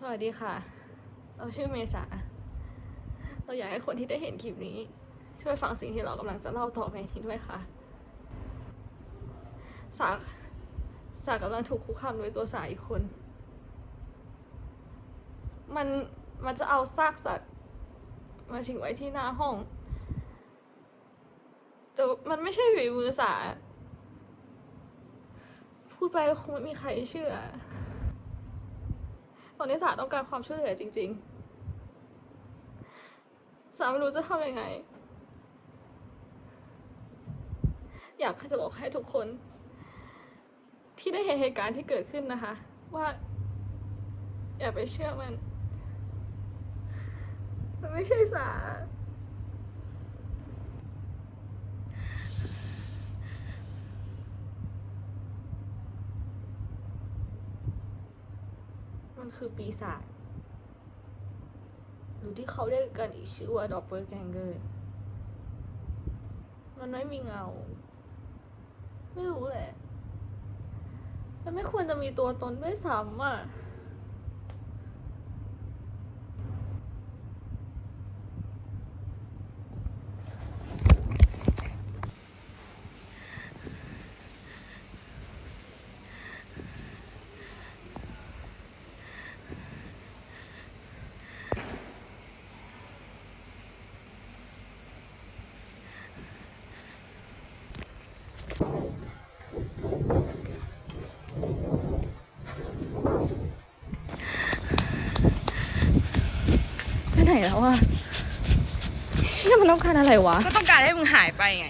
สวัสดีค่ะ เราชื่อเมษา เราอยากให้คนที่ได้เห็นคลิปนี้ ช่วยฟังสิ่งที่เรากำลังจะเล่าต่อไปนี้ด้วยค่ะ สาสากกำลังถูกคุกคามโดยตัวสาอีกคน มันมันจะเอาซากสัตว์ มาทิ้งไว้ที่หน้าห้อง แต่มันไม่ใช่ฝีมือสาพูดไปคงไม่มีใครเชื่อ ตอนนี้สาต้องการความช่วยเหลือจริง ๆ สาไม่รู้จะทำยังไง อยากจะบอกให้ทุกคน ที่ได้เห็นเหตุการณ์ที่เกิดขึ้นนะคะ ว่า อย่าไปเชื่อมัน มันไม่ใช่สา มันคือปีศาจหรือที่เขาเรียกกันอีกชื่อว่าดอปเปอร์แกงเกอร์มันไม่มีเงา ไม่รู้แหละมันไม่ควรจะมีตัวตนด้วยซ้ำอะ ไปไหนแล้วอะเชี่ยมันต้องการอะไรวะ ก็ต้องการให้มึงหายไปไง